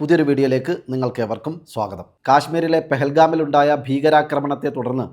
പുതിയൊരു വീഡിയോയിലേക്ക് നിങ്ങൾക്ക് നിങ്ങൾക്കേവർക്കും സ്വാഗതം. കാശ്മീരിലെ പെഹൽഗാമിലുണ്ടായ ഭീകരാക്രമണത്തെ തുടർന്ന്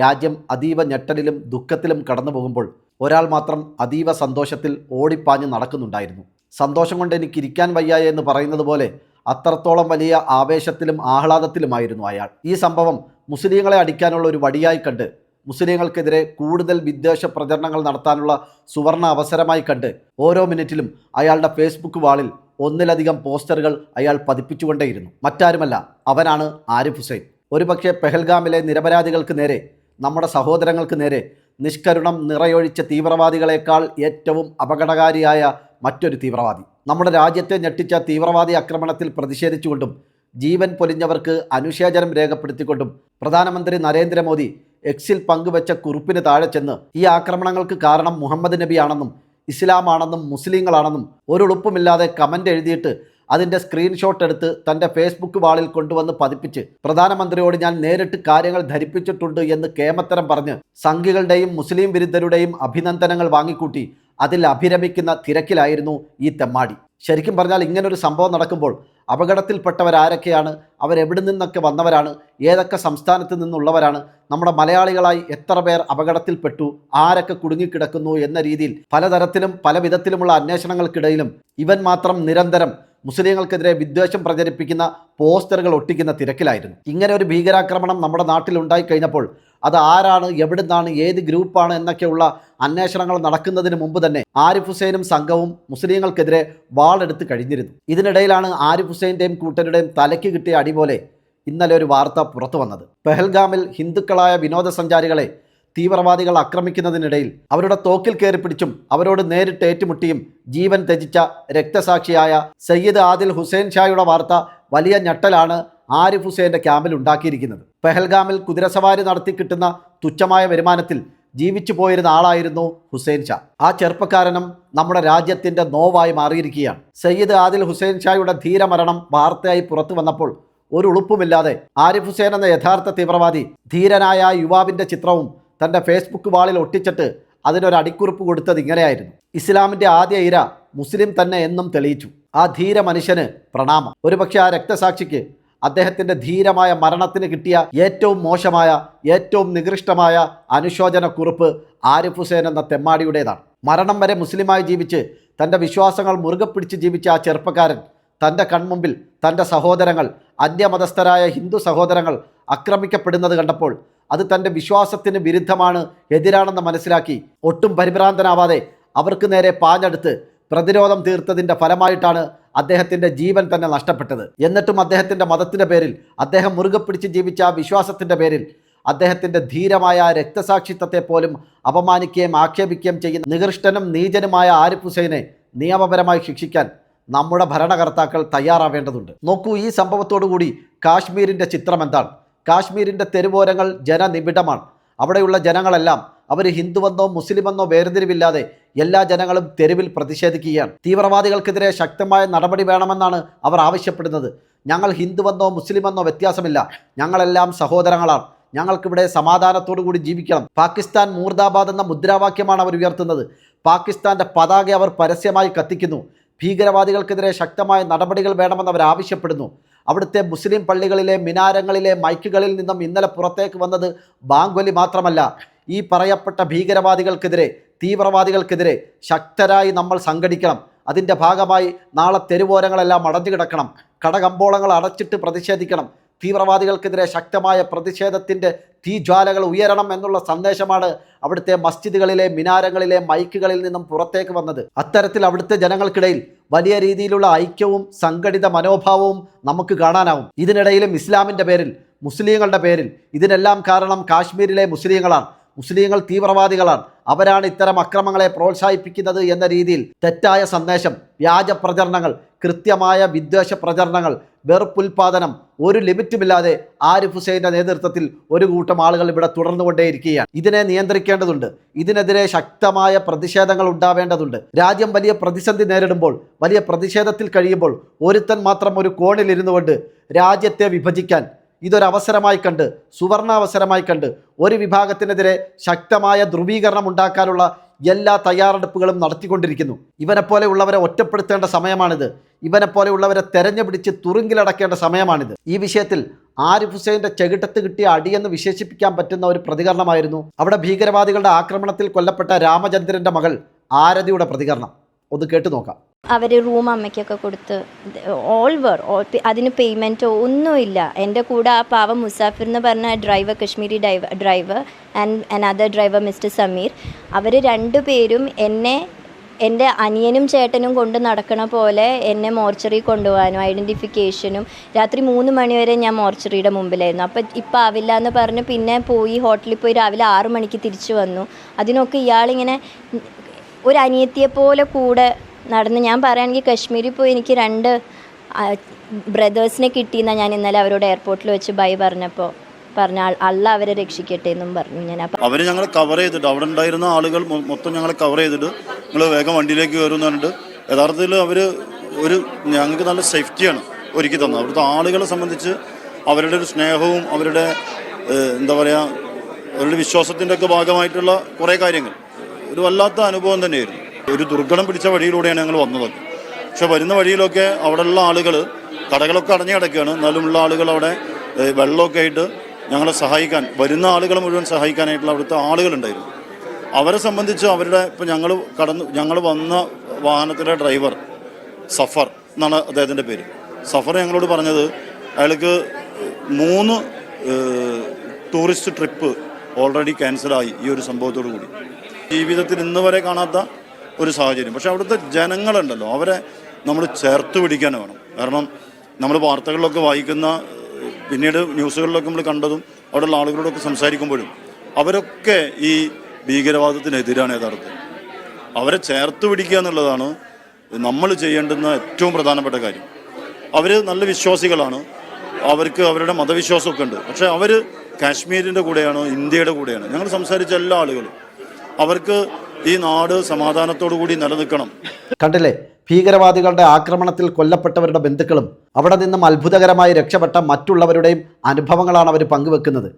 രാജ്യം അതീവ ഞെട്ടലിലും ദുഃഖത്തിലും കടന്നു പോകുമ്പോൾ ഒരാൾ മാത്രം അതീവ സന്തോഷത്തിൽ ഓടിപ്പാഞ്ഞ് നടക്കുന്നുണ്ടായിരുന്നു. സന്തോഷം കൊണ്ട് എനിക്കിരിക്കാൻ വയ്യ എന്ന് പറയുന്നത് പോലെ അത്രത്തോളം വലിയ ആവേശത്തിലും ആഹ്ലാദത്തിലുമായിരുന്നു അയാൾ. ഈ സംഭവം മുസ്ലിങ്ങളെ അടിക്കാനുള്ള ഒരു വടിയായി കണ്ട് മുസ്ലിങ്ങൾക്കെതിരെ കൂടുതൽ വിദ്വേഷ പ്രചരണങ്ങൾ നടത്താനുള്ള സുവർണ അവസരമായി കണ്ട് ഓരോ മിനിറ്റിലും അയാളുടെ ഫേസ്ബുക്ക് വാളിൽ ഒന്നിലധികം പോസ്റ്ററുകൾ അയാൾ പതിപ്പിച്ചുകൊണ്ടേയിരുന്നു. മറ്റാരുമല്ല അവനാണ് ആരിഫ് ഹുസൈൻ. ഒരുപക്ഷെ പെഹൽഗാമിലെ നിരപരാധികൾക്ക് നേരെ നമ്മുടെ സഹോദരങ്ങൾക്ക് നേരെ നിഷ്കരുണം നിറയൊഴിച്ച തീവ്രവാദികളെക്കാൾ ഏറ്റവും അപകടകാരിയായ മറ്റൊരു തീവ്രവാദി. നമ്മുടെ രാജ്യത്തെ ഞെട്ടിച്ച തീവ്രവാദി ആക്രമണത്തിൽ പ്രതിഷേധിച്ചുകൊണ്ടും ജീവൻ പൊലിഞ്ഞവർക്ക് അനുശേചനം രേഖപ്പെടുത്തിക്കൊണ്ടും പ്രധാനമന്ത്രി നരേന്ദ്രമോദി എക്സിൽ പങ്കുവച്ച കുറിപ്പിന് താഴെ ചെന്ന് ഈ ആക്രമണങ്ങൾക്ക് കാരണം മുഹമ്മദ് നബിയാണെന്നും ഇസ്ലാമാണെന്നും മുസ്ലിങ്ങളാണെന്നും ഒരുളുപ്പുമില്ലാതെ കമന്റ് എഴുതിയിട്ട് അതിന്റെ സ്ക്രീൻഷോട്ട് എടുത്ത് തന്റെ ഫേസ്ബുക്ക് വാളിൽ കൊണ്ടുവന്ന് പതിപ്പിച്ച് പ്രധാനമന്ത്രിയോട് ഞാൻ നേരിട്ട് കാര്യങ്ങൾ ധരിപ്പിച്ചിട്ടുണ്ട് എന്ന് കേമത്തരം പറഞ്ഞ് സംഘികളുടെയും മുസ്ലിം വിരുദ്ധരുടെയും അഭിനന്ദനങ്ങൾ വാങ്ങിക്കൂട്ടി അതിൽ അഭിരമിക്കുന്ന തിരക്കിലായിരുന്നു ഈ തെമ്മാടി. ശരിക്കും പറഞ്ഞാൽ ഇങ്ങനൊരു സംഭവം നടക്കുമ്പോൾ അപകടത്തിൽപ്പെട്ടവരാരൊക്കെയാണ് അവരെവിടെ നിന്നൊക്കെ വന്നവരാണ് ഏതൊക്കെ സംസ്ഥാനത്ത് നിന്നുള്ളവരാണ് നമ്മുടെ മലയാളികളായി എത്ര പേർ അപകടത്തിൽപ്പെട്ടു ആരൊക്കെ കുടുങ്ങിക്കിടക്കുന്നു എന്ന രീതിയിൽ പലതരത്തിലും പല വിധത്തിലുമുള്ള അന്വേഷണങ്ങൾക്കിടയിലും ഇവൻ മാത്രം നിരന്തരം മുസ്ലിങ്ങൾക്കെതിരെ വിദ്വേഷം പ്രചരിപ്പിക്കുന്ന പോസ്റ്ററുകൾ ഒട്ടിക്കുന്ന തിരക്കിലായിരുന്നു. ഇങ്ങനെ ഒരു ഭീകരാക്രമണം നമ്മുടെ നാട്ടിൽ ഉണ്ടായിക്കഴിഞ്ഞപ്പോൾ അത് ആരാണ് എവിടുന്നാണ് ഏത് ഗ്രൂപ്പാണ് എന്നൊക്കെയുള്ള അന്വേഷണങ്ങൾ നടക്കുന്നതിന് മുമ്പ് തന്നെ ആരിഫ് ഹുസൈനും സംഘവും മുസ്ലിങ്ങൾക്കെതിരെ വാളെടുത്ത് കഴിഞ്ഞിരുന്നു. ഇതിനിടയിലാണ് ആരിഫ് ഹുസൈന്റെയും കൂട്ടരുടെയും തലയ്ക്ക് കിട്ടിയ അടി പോലെ ഇന്നലെ ഒരു വാർത്ത പുറത്തു വന്നത്. പെഹൽഗാമിൽ ഹിന്ദുക്കളായ വിനോദസഞ്ചാരികളെ തീവ്രവാദികൾ ആക്രമിക്കുന്നതിനിടയിൽ അവരുടെ തോക്കിൽ കയറി പിടിച്ചും അവരോട് നേരിട്ട് ഏറ്റുമുട്ടിയും ജീവൻ ത്യജിച്ച രക്തസാക്ഷിയായ സയ്യിദ് ആദിൽ ഹുസൈൻ ഷായുടെ വാർത്ത വലിയ ഞെട്ടലാണ് ആരിഫ് ഹുസൈന്റെ ക്യാമ്പിൽ ഉണ്ടാക്കിയിരിക്കുന്നത്. പെഹൽഗാമിൽ കുതിരസവാരി നടത്തി കിട്ടുന്ന തുച്ഛമായ വരുമാനത്തിൽ ജീവിച്ചു പോയിരുന്ന ആളായിരുന്നു ഹുസൈൻ ഷാ. ആ ചെറുപ്പക്കാരനും നമ്മുടെ രാജ്യത്തിന്റെ നോവായി മാറിയിരിക്കുകയാണ്. സയ്യിദ് ആദിൽ ഹുസൈൻ ഷായുടെ ധീരമരണം വാർത്തയായി പുറത്തു വന്നപ്പോൾ ഒരു ഉളുപ്പുമില്ലാതെ ആരിഫ് ഹുസൈൻ എന്ന യഥാർത്ഥ തീവ്രവാദി ധീരനായ യുവാവിന്റെ ചിത്രവും തന്റെ ഫേസ്ബുക്ക് വാളിൽ ഒട്ടിച്ചിട്ട് അതിനൊരു അടിക്കുറിപ്പ് കൊടുത്തത് ഇങ്ങനെയായിരുന്നു. ഇസ്ലാമിന്റെ ആദ്യ ഇര മുസ്ലിം തന്നെ എന്നും തെളിയിച്ചു. ആ ധീര മനുഷ്യന് പ്രണാമം. ഒരുപക്ഷെ ആ രക്തസാക്ഷിക്ക് അദ്ദേഹത്തിന്റെ ധീരമായ മരണത്തിന് കിട്ടിയ ഏറ്റവും മോശമായ ഏറ്റവും നികൃഷ്ടമായ അനുശോചന കുറിപ്പ് ആരിഫ് ഹുസൈൻ എന്ന തെമ്മാടിയുടേതാണ്. മരണം വരെ മുസ്ലിമായി ജീവിച്ച് തന്റെ വിശ്വാസങ്ങൾ മുറുകെ പിടിച്ച് ജീവിച്ച ആ ചെറുപ്പക്കാരൻ തന്റെ കൺമുമ്പിൽ തന്റെ സഹോദരങ്ങൾ അന്യമതസ്ഥരായ ഹിന്ദു സഹോദരങ്ങൾ ആക്രമിക്കപ്പെടുന്നത് കണ്ടപ്പോൾ അത് തന്റെ വിശ്വാസത്തിന് വിരുദ്ധമാണ് എതിരാണെന്ന് മനസ്സിലാക്കി ഒട്ടും പരിഭ്രാന്തനാവാതെ അവർക്ക് നേരെ പാഞ്ഞെടുത്ത് പ്രതിരോധം തീർത്തതിന്റെ ഫലമായിട്ടാണ് അദ്ദേഹത്തിന്റെ ജീവൻ തന്നെ നഷ്ടപ്പെട്ടത്. എന്നിട്ടും അദ്ദേഹത്തിന്റെ മതത്തിന്റെ പേരിൽ അദ്ദേഹം മുറുകെ പിടിച്ച് ജീവിച്ച വിശ്വാസത്തിന്റെ പേരിൽ അദ്ദേഹത്തിന്റെ ധീരമായ രക്തസാക്ഷിത്വത്തെ പോലും അപമാനിക്കുകയും ആക്ഷേപിക്കുകയും ചെയ്യുന്ന നികൃഷ്ടനും നീചനുമായ ആരിഫ് ഹുസൈനെ നിയമപരമായി ശിക്ഷിക്കാൻ നമ്മുടെ ഭരണകർത്താക്കൾ തയ്യാറാവേണ്ടതുണ്ട്. നോക്കൂ ഈ സംഭവത്തോടുകൂടി കാശ്മീരിന്റെ ചിത്രം എന്താണ് കാശ്മീരിന്റെ തെരുവോരങ്ങൾ ജനനിബിഡമാണ്. അവിടെയുള്ള ജനങ്ങളെല്ലാം അവർ ഹിന്ദുവെന്നോ മുസ്ലിമെന്നോ വേർതിരിവില്ലാതെ എല്ലാ ജനങ്ങളും തെരുവിൽ പ്രതിഷേധിക്കുകയാണ്. തീവ്രവാദികൾക്കെതിരെ ശക്തമായ നടപടി വേണമെന്നാണ് അവർ ആവശ്യപ്പെടുന്നത്. ഞങ്ങൾ ഹിന്ദുവെന്നോ മുസ്ലിമെന്നോ വ്യത്യാസമില്ല. ഞങ്ങളെല്ലാം സഹോദരങ്ങളാണ്. ഞങ്ങൾക്കിവിടെ സമാധാനത്തോടു കൂടി ജീവിക്കണം. പാകിസ്ഥാൻ മൂർദാബാദ് എന്ന മുദ്രാവാക്യമാണ് അവർ ഉയർത്തുന്നത്. പാകിസ്ഥാന്റെ പതാക അവർ പരസ്യമായി കത്തിക്കുന്നു. ഭീകരവാദികൾക്കെതിരെ ശക്തമായ നടപടികൾ വേണമെന്ന് അവർ ആവശ്യപ്പെടുന്നു. അവിടുത്തെ മുസ്ലിം പള്ളികളിലെ മിനാരങ്ങളിലെ മൈക്കുകളിൽ നിന്നും ഇന്നലെ പുറത്തേക്ക് വന്നത് ബാങ്കൊലി മാത്രമല്ല. ഈ പറയപ്പെട്ട ഭീകരവാദികൾക്കെതിരെ തീവ്രവാദികൾക്കെതിരെ ശക്തരായി നമ്മൾ സംഘടിക്കണം. അതിന്റെ ഭാഗമായി നാളെ തെരുവോരങ്ങളെല്ലാം അടഞ്ഞു കിടക്കണം കടകമ്പോളങ്ങൾ അടച്ചിട്ട് പ്രതിഷേധിക്കണം. തീവ്രവാദികൾക്കെതിരെ ശക്തമായ പ്രതിഷേധത്തിന്റെ തീജ്വാലകൾ ഉയരണം എന്നുള്ള സന്ദേശമാണ് അവിടുത്തെ മസ്ജിദുകളിലെ മിനാരങ്ങളിലെ മൈക്കുകളിൽ നിന്നും പുറത്തേക്ക് വന്നത്. അത്തരത്തിൽ അവിടുത്തെ ജനങ്ങൾക്കിടയിൽ വലിയ രീതിയിലുള്ള ഐക്യവും സംഘടിത മനോഭാവവും നമുക്ക് കാണാനാവും. ഇതിനിടയിലും ഇസ്ലാമിന്റെ പേരിൽ മുസ്ലിങ്ങളുടെ പേരിൽ ഇതിനെല്ലാം കാരണം കാശ്മീരിലെ മുസ്ലിങ്ങളാണ്. മുസ്ലിങ്ങൾ തീവ്രവാദികളാണ്. അവരാണ് ഇത്തരം അക്രമങ്ങളെ പ്രോത്സാഹിപ്പിക്കുന്നത് എന്ന രീതിയിൽ തെറ്റായ സന്ദേശം വ്യാജ പ്രചരണങ്ങൾ കൃത്യമായ വിദ്വേഷ പ്രചരണങ്ങൾ വെറുപ്പുൽപാദനം ഒരു ലിമിറ്റുമില്ലാതെ ആരിഫ് ഹുസൈന്റെ നേതൃത്വത്തിൽ ഒരു കൂട്ടം ആളുകൾ ഇവിടെ തുടർന്നുകൊണ്ടേയിരിക്കുകയാണ്. ഇതിനെ നിയന്ത്രിക്കേണ്ടതുണ്ട്. ഇതിനെതിരെ ശക്തമായ പ്രതിഷേധങ്ങൾ ഉണ്ടാവേണ്ടതുണ്ട്. രാജ്യം വലിയ പ്രതിസന്ധി നേരിടുമ്പോൾ വലിയ പ്രതിഷേധത്തിൽ കഴിയുമ്പോൾ ഒരുത്തൻ മാത്രം ഒരു കോണിൽ ഇരുന്നു കൊണ്ട് രാജ്യത്തെ വിഭജിക്കാൻ ഇതൊരവസരമായി കണ്ട് സുവർണാവസരമായി കണ്ട് ഒരു വിഭാഗത്തിനെതിരെ ശക്തമായ ധ്രുവീകരണം ഉണ്ടാക്കാനുള്ള എല്ലാ തയ്യാറെടുപ്പുകളും നടത്തിക്കൊണ്ടിരിക്കുന്നു. ഇവനെപ്പോലെയുള്ളവരെ ഒറ്റപ്പെടുത്തേണ്ട സമയമാണിത്. ഇവനെപ്പോലെയുള്ളവരെ തെരഞ്ഞു പിടിച്ച് തുറുങ്കിലടക്കേണ്ട സമയമാണിത്. ഈ വിഷയത്തിൽ ആരിഫ് ഹുസൈന്റെ ചെകിട്ടത്ത് കിട്ടിയ അടിയെന്ന് വിശേഷിപ്പിക്കാൻ പറ്റുന്ന ഒരു പ്രതികരണമായിരുന്നു അവിടെ ഭീകരവാദികളുടെ ആക്രമണത്തിൽ കൊല്ലപ്പെട്ട രാമചന്ദ്രന്റെ മകൾ ആരതിയുടെ പ്രതികരണം. ഒന്ന് കേട്ടു നോക്കാം. അവർ റൂം അമ്മയ്ക്കൊക്കെ കൊടുത്ത് ഓൾ വർ അതിന് പേയ്മെന്റോ ഒന്നുമില്ല. എന്റെ കൂടെ ആ പാവം മുസാഫിർ എന്ന് പറഞ്ഞ driver Kashmiri driver driver and another driver mister Sameer അവർ രണ്ടുപേരും എന്നെ എന്റെ അനിയനും ചേട്ടനും കൊണ്ട് നടക്കണ പോലെ എന്നെ മോർച്ചറി കൊണ്ടുപോകാനും ഐഡന്റിഫിക്കേഷനും രാത്രി മൂന്ന് മണിവരെ ഞാൻ മോർച്ചറിയുടെ മുമ്പിലായിരുന്നു. അപ്പം ഇപ്പം ആവില്ല എന്ന് പറഞ്ഞ് പിന്നെ പോയി ഹോട്ടലിൽ പോയി രാവിലെ ആറ് മണിക്ക് തിരിച്ചു വന്നു. അതിനൊക്കെ ഇയാളിങ്ങനെ ഒരു അനിയത്തിയെ പോലെ കൂടെ നടന്ന് ഞാൻ പറയുകയാണെങ്കിൽ കശ്മീരിൽ പോയി എനിക്ക് രണ്ട് ബ്രദേഴ്സിനെ കിട്ടിയെന്നാണ് ഞാൻ ഇന്നലെ അവരോട് എയർപോർട്ടിൽ വെച്ച് ബൈ പറഞ്ഞപ്പോൾ പറഞ്ഞ അല്ല അവരെ രക്ഷിക്കട്ടെ എന്നും പറഞ്ഞു ഞാൻ. അപ്പം അവർ ഞങ്ങളെ കവർ ചെയ്തിട്ട് അവിടെ ഉണ്ടായിരുന്ന ആളുകൾ മൊത്തം ഞങ്ങളെ കവർ ചെയ്തിട്ട് നിങ്ങൾ വേഗം വണ്ടിയിലേക്ക് പറഞ്ഞിട്ട് യഥാർത്ഥത്തിൽ അവർ ഒരു ഞങ്ങൾക്ക് നല്ല സേഫ്റ്റിയാണ് ഒരുക്കി തന്നത്. അവിടുത്തെ ആളുകളെ സംബന്ധിച്ച് അവരുടെ ഒരു സ്നേഹവും അവരുടെ എന്താ പറയുക അവരുടെ വിശ്വാസത്തിന്റെ ഒക്കെ ഭാഗമായിട്ടുള്ള കുറേ കാര്യങ്ങൾ. ഒരു വല്ലാത്ത അനുഭവം തന്നെയായിരുന്നു. ഒരു ദുർഘടം പിടിച്ച വഴിയിലൂടെയാണ് ഞങ്ങൾ വന്നതൊക്കെ പക്ഷെ വരുന്ന വഴിയിലൊക്കെ അവിടെയുള്ള ആളുകൾ കടകളൊക്കെ അടഞ്ഞു കിടക്കുകയാണ്. എന്നാലും ഉള്ള ആളുകൾ അവിടെ വെള്ളമൊക്കെ ആയിട്ട് ഞങ്ങളെ സഹായിക്കാൻ വരുന്ന ആളുകളെ മുഴുവൻ സഹായിക്കാനായിട്ടുള്ള അവിടുത്തെ ആളുകളുണ്ടായിരുന്നു അവരെ സംബന്ധിച്ച് അവരുടെ ഇപ്പം ഞങ്ങൾ കടന്നു ഞങ്ങൾ വന്ന വാഹനത്തിലെ ഡ്രൈവർ സഫർ എന്നാണ് അദ്ദേഹത്തിന്റെ പേര്. സഫർ ഞങ്ങളോട് പറഞ്ഞത് അയാൾക്ക് മൂന്ന് ടൂറിസ്റ്റ് ട്രിപ്പ് ഓൾറെഡി ക്യാൻസലായി ഈ ഒരു സംഭവത്തോടു കൂടി. ജീവിതത്തിൽ ഇന്ന് വരെ കാണാത്ത ഒരു സാഹചര്യം. പക്ഷെ അവിടുത്തെ ജനങ്ങളുണ്ടല്ലോ. അവരെ നമ്മൾ ചേർത്ത് പിടിക്കാൻ വേണം. കാരണം നമ്മൾ വാർത്തകളിലൊക്കെ വായിക്കുന്ന പിന്നീട് ന്യൂസുകളിലൊക്കെ നമ്മൾ കണ്ടതും അവിടെയുള്ള ആളുകളോടൊക്കെ സംസാരിക്കുമ്പോഴും അവരൊക്കെ ഈ ഭീകരവാദത്തിനെതിരാണ് യഥാർത്ഥം അവരെ ചേർത്ത് പിടിക്കുക എന്നുള്ളതാണ് നമ്മൾ ചെയ്യേണ്ടുന്ന ഏറ്റവും പ്രധാനപ്പെട്ട കാര്യം. അവർ നല്ല വിശ്വാസികളാണ്. അവർക്ക് അവരുടെ മതവിശ്വാസമൊക്കെ ഉണ്ട്. പക്ഷേ അവർ കാശ്മീരിന്റെ കൂടെയാണ് ഇന്ത്യയുടെ കൂടെയാണ്? ഞങ്ങൾ സംസാരിച്ച എല്ലാ ആളുകളും. അവർക്ക് ഈ നാട് സമാധാനത്തോടു കൂടി നിലനിൽക്കണം. കണ്ടില്ലേ? ഭീകരവാദികളുടെ ആക്രമണത്തിൽ കൊല്ലപ്പെട്ടവരുടെ ബന്ധുക്കളും അവിടെ നിന്നും അത്ഭുതകരമായി രക്ഷപ്പെട്ട മറ്റുള്ളവരുടെയും അനുഭവങ്ങളാണ് അവർ പങ്കുവെക്കുന്നത്.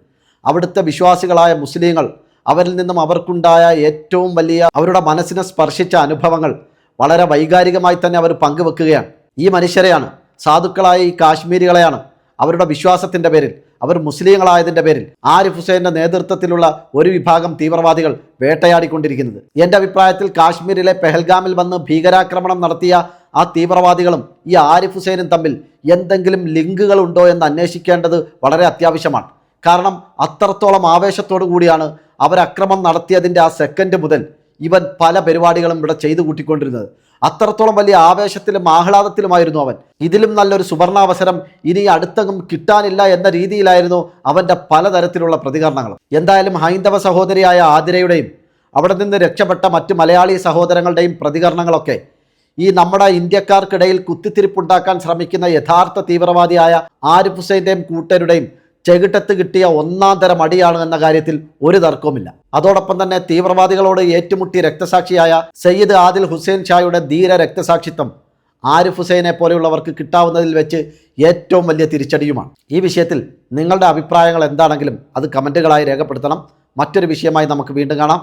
അവിടുത്തെ വിശ്വാസികളായ മുസ്ലിങ്ങൾ അവരിൽ നിന്നും അവർക്കുണ്ടായ ഏറ്റവും വലിയ അവരുടെ മനസ്സിനെ സ്പർശിച്ച അനുഭവങ്ങൾ വളരെ വൈകാരികമായി തന്നെ അവർ പങ്കുവെക്കുകയാണ്. ഈ മനുഷ്യരെയാണ് സാധുക്കളായ ഈ കാശ്മീരികളെയാണ് അവരുടെ വിശ്വാസത്തിന്റെ പേരിൽ അവർ മുസ്ലിങ്ങളായതിന്റെ പേരിൽ ആരിഫ് ഹുസൈന്റെ നേതൃത്വത്തിലുള്ള ഒരു വിഭാഗം തീവ്രവാദികൾ വേട്ടയാടിക്കൊണ്ടിരിക്കുന്നത്. എന്റെ അഭിപ്രായത്തിൽ കാശ്മീരിലെ പെഹൽഗാമിൽ വന്ന് ഭീകരാക്രമണം നടത്തിയ ആ തീവ്രവാദികളും ഈ ആരിഫ് ഹുസൈനും തമ്മിൽ എന്തെങ്കിലും ലിങ്കുകൾ ഉണ്ടോ എന്ന് അന്വേഷിക്കേണ്ടത് വളരെ അത്യാവശ്യമാണ്. കാരണം അത്രത്തോളം ആവേശത്തോടു കൂടിയാണ് അവരക്രമം നടത്തിയതിന്റെ ആ സെക്കൻഡ് മുതൽ ഇവൻ പല പരിപാടികളും ഇവിടെ ചെയ്തു കൂട്ടിക്കൊണ്ടിരുന്നത്. അത്രത്തോളം വലിയ ആവേശത്തിലും ആഹ്ലാദത്തിലുമായിരുന്നു അവൻ. ഇതിലും നല്ലൊരു സുവർണാവസരം ഇനി അടുത്തങ്ങും കിട്ടാനില്ല എന്ന രീതിയിലായിരുന്നു അവന്റെ പലതരത്തിലുള്ള പ്രതികരണങ്ങൾ. എന്തായാലും ഹൈന്ദവ സഹോദരിയായ ആതിരയുടെയും അവിടെ നിന്ന് രക്ഷപ്പെട്ട മറ്റ് മലയാളി സഹോദരങ്ങളുടെയും പ്രതികരണങ്ങളൊക്കെ ഈ നമ്മുടെ ഇന്ത്യക്കാർക്കിടയിൽ കുത്തിത്തിരിപ്പുണ്ടാക്കാൻ ശ്രമിക്കുന്ന യഥാർത്ഥ തീവ്രവാദിയായ ആരിഫ് ഹുസൈന്റെയും കൂട്ടരുടെയും ചെകിട്ടത്ത് കിട്ടിയ ഒന്നാം തരം അടിയാണ് എന്ന കാര്യത്തിൽ ഒരു തർക്കവുമില്ല. അതോടൊപ്പം തന്നെ തീവ്രവാദികളോട് ഏറ്റുമുട്ടി രക്തസാക്ഷിയായ സയ്യിദ് ആദിൽ ഹുസൈൻ ഷായുടെ ധീര രക്തസാക്ഷിത്വം ആരിഫ് ഹുസൈനെ പോലെയുള്ളവർക്ക് കിട്ടാവുന്നതിൽ വെച്ച് ഏറ്റവും വലിയ തിരിച്ചടിയുമാണ്. ഈ വിഷയത്തിൽ നിങ്ങളുടെ അഭിപ്രായങ്ങൾ എന്താണെങ്കിലും അത് കമന്റുകളായി രേഖപ്പെടുത്തണം. മറ്റൊരു വിഷയമായി നമുക്ക് വീണ്ടും കാണാം.